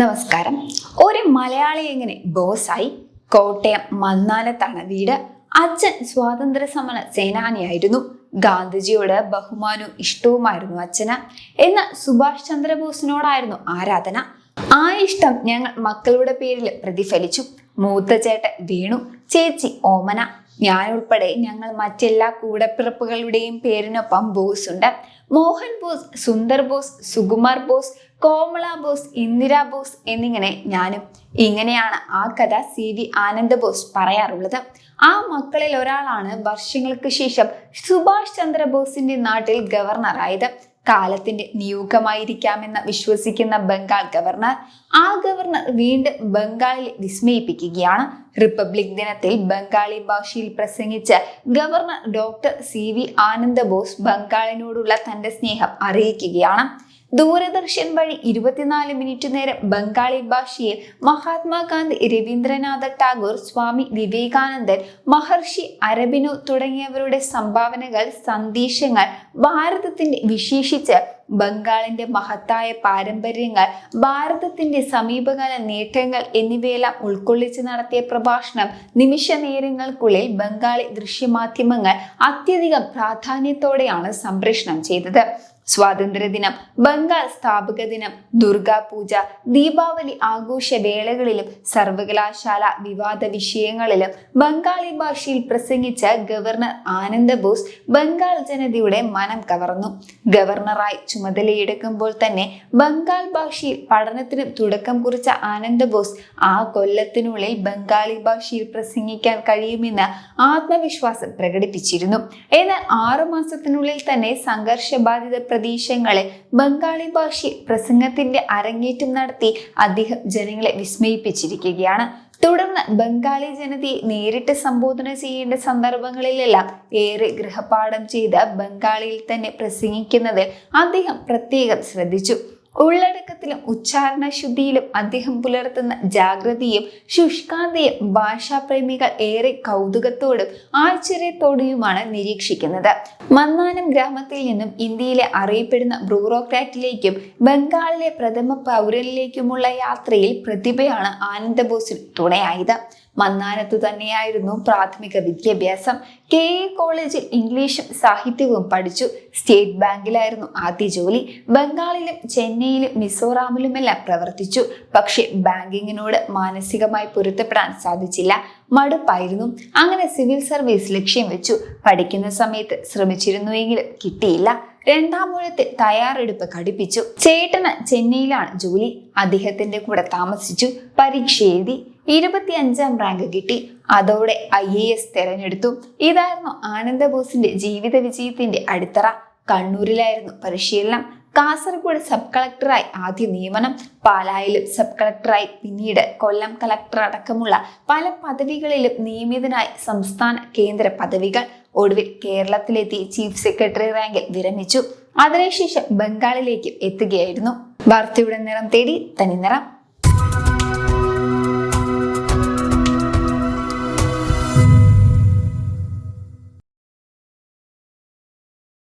നമസ്കാരം. ഒരു മലയാളി എങ്ങനെ ബോസായി? കോട്ടയം മന്നാനത്താണ് വീട്. അച്ഛൻ സ്വാതന്ത്ര്യ സമര സേനാനിയായിരുന്നു. ഗാന്ധിജിയോട് ബഹുമാനവും ഇഷ്ടവുമായിരുന്നു അച്ഛന്. എന്ന സുഭാഷ് ചന്ദ്രബോസിനോടായിരുന്നു ആരാധന. ആ ഇഷ്ടം ഞങ്ങൾ മക്കളുടെ പേരിൽ പ്രതിഫലിച്ചു. മൂത്ത ചേട്ടൻ വേണു ചേച്ചി ഓമന. ഞാൻ ഉൾപ്പെടെ ഞങ്ങൾ മറ്റെല്ലാ കൂടപ്പിറപ്പുകളുടെയും പേരിനൊപ്പം ബോസ് ഉണ്ട് മോഹൻ ബോസ് സുന്ദർ ബോസ് സുകുമാർ ബോസ് കോമള ബോസ് ഇന്ദിര ബോസ് എന്നിങ്ങനെ ഞാനും ഇങ്ങനെയാണ് ആ കഥ സി വി ആനന്ദ ബോസ് പറയാറുള്ളത്. ആ മക്കളിൽ ഒരാളാണ് വർഷങ്ങൾക്ക് ശേഷം സുഭാഷ് ചന്ദ്രബോസിന്റെ നാട്ടിൽ ഗവർണറായത്. കാലത്തിന്റെ നിയോഗമായിരിക്കാമെന്ന് വിശ്വസിക്കുന്ന ബംഗാൾ ഗവർണർ ആ ഗവർണർ വീണ്ടും ബംഗാളിൽ വിസ്മയിപ്പിക്കുകയാണ്. റിപ്പബ്ലിക് ദിനത്തിൽ ബംഗാളി ഭാഷയിൽ പ്രസംഗിച്ച governor doctor C V Ananda Bose ബംഗാളിനോടുള്ള തന്റെ സ്നേഹം അറിയിക്കുകയാണ്. ദൂരദർശൻ വഴി ഇരുപത്തിനാല് മിനിറ്റ് നേരം ബംഗാളി ഭാഷയിൽ മഹാത്മാഗാന്ധി രവീന്ദ്രനാഥ ടാഗോർ സ്വാമി വിവേകാനന്ദൻ മഹർഷി അരബിനു തുടങ്ങിയവരുടെ സംഭാവനകൾ സന്ദേശങ്ങൾ ഭാരതത്തിന്റെ വിശേഷിച്ച് ബംഗാളിന്റെ മഹത്തായ പാരമ്പര്യങ്ങൾ ഭാരതത്തിന്റെ സമീപകാല നേട്ടങ്ങൾ എന്നിവയെല്ലാം ഉൾക്കൊള്ളിച്ച് നടത്തിയ പ്രഭാഷണം നിമിഷ നേരങ്ങൾക്കുള്ളിൽ ബംഗാളി ദൃശ്യമാധ്യമങ്ങൾ അത്യധികം പ്രാധാന്യത്തോടെയാണ് സംപ്രേഷണം ചെയ്തത്. സ്വാതന്ത്ര്യദിനം ബംഗാൾ സ്ഥാപക ദിനം ദുർഗാപൂജ ദീപാവലി ആഘോഷ വേളകളിലും സർവകലാശാല വിവാദ വിഷയങ്ങളിലും ബംഗാളി ഭാഷയിൽ പ്രസംഗിച്ച ഗവർണർ ആനന്ദ ബോസ് ബംഗാൾ ജനതയുടെ മനം കവർന്നു. ഗവർണറായി ചുമതലയെടുക്കുമ്പോൾ തന്നെ ബംഗാൾ ഭാഷയിൽ പഠനത്തിന് തുടക്കം കുറിച്ച ആനന്ദ ബോസ് ആ കൊല്ലത്തിനുള്ളിൽ ബംഗാളി ഭാഷയിൽ പ്രസംഗിക്കാൻ കഴിയുമെന്ന് ആത്മവിശ്വാസം പ്രകടിപ്പിച്ചിരുന്നു. എന്നാൽ ആറു മാസത്തിനുള്ളിൽ തന്നെ സംഘർഷബാധിത പ്രദേശങ്ങളിൽ ബംഗാളി ഭാഷയിൽ പ്രസംഗത്തിന്റെ അരങ്ങേറ്റം നടത്തി അദ്ദേഹം ജനങ്ങളെ വിസ്മയിപ്പിച്ചിരിക്കുകയാണ്. തുടർന്ന് ബംഗാളി ജനതയെ നേരിട്ട് സംബോധന ചെയ്യേണ്ട സന്ദർഭങ്ങളിലെല്ലാം ഏറെ ഗൃഹപാഠം ചെയ്ത് ബംഗാളിയിൽ തന്നെ പ്രസംഗിക്കുന്നതിൽ അദ്ദേഹം പ്രത്യേകം ശ്രദ്ധിച്ചു. ഉള്ളടക്കത്തിലും ഉച്ചാരണ ശുദ്ധിയിലും അദ്ദേഹം പുലർത്തുന്ന ജാഗ്രതയും ശുഷ്കാന്തയും ഭാഷാപ്രേമികൾ ഏറെ കൗതുകത്തോടും ആശ്ചര്യത്തോടെയുമാണ് നിരീക്ഷിക്കുന്നത്. മന്നാനം ഗ്രാമത്തിൽ നിന്നും ഇന്ത്യയിലെ അറിയപ്പെടുന്ന ബ്രൂറോക്രാറ്റിലേക്കും ബംഗാളിലെ പ്രഥമ പൗരനിലേക്കുമുള്ള യാത്രയിൽ പ്രതിഭയാണ് ആനന്ദബോസിന് തുണയായത്. മന്നാനത്തു തന്നെയായിരുന്നു പ്രാഥമിക വിദ്യാഭ്യാസം. കെ എ കോളേജിൽ ഇംഗ്ലീഷും സാഹിത്യവും പഠിച്ചു. സ്റ്റേറ്റ് ബാങ്കിലായിരുന്നു ആദ്യ ജോലി. ബംഗാളിലും ചെന്നൈയിലും മിസോറാമിലുമെല്ലാം പ്രവർത്തിച്ചു. പക്ഷെ ബാങ്കിങ്ങിനോട് മാനസികമായി പൊരുത്തപ്പെടാൻ സാധിച്ചില്ല. മടുപ്പായിരുന്നു. അങ്ങനെ സിവിൽ സർവീസ് ലക്ഷ്യം വെച്ചു. പഠിക്കുന്ന സമയത്ത് ശ്രമിച്ചിരുന്നുവെങ്കിലും കിട്ടിയില്ല. രണ്ടാം ഊഴത്തിൽ തയ്യാറെടുപ്പ് ഘടിപ്പിച്ചു ചേട്ടന് ചെന്നൈയിലാണ് ജോലി. അദ്ദേഹത്തിന്റെ കൂടെ താമസിച്ചു. പരീക്ഷ എഴുതി ഇരുപത്തി അഞ്ചാം റാങ്ക് കിട്ടി. അതോടെ ഐ എ എസ് തെരഞ്ഞെടുത്തു. ഇതായിരുന്നു ആനന്ദബോസിന്റെ ജീവിത വിജയത്തിന്റെ അടിത്തറ. കണ്ണൂരിലായിരുന്നു പരിശീലനം. കാസർഗോഡ് സബ് കളക്ടറായി ആദ്യ നിയമനം. പാലായിലും സബ് കളക്ടറായി പിന്നീട് കൊല്ലം കളക്ടർ അടക്കമുള്ള പല പദവികളിലും നിയമിതനായി സംസ്ഥാന കേന്ദ്ര പദവികൾ ഒടുവിൽ കേരളത്തിലെത്തി ചീഫ് സെക്രട്ടറി റാങ്കിൽ വിരമിച്ചു. അതിനുശേഷം ബംഗാളിലേക്ക് എത്തുകയായിരുന്നു. വാർത്തയുടെ നിറം തേടി തനി നിറം.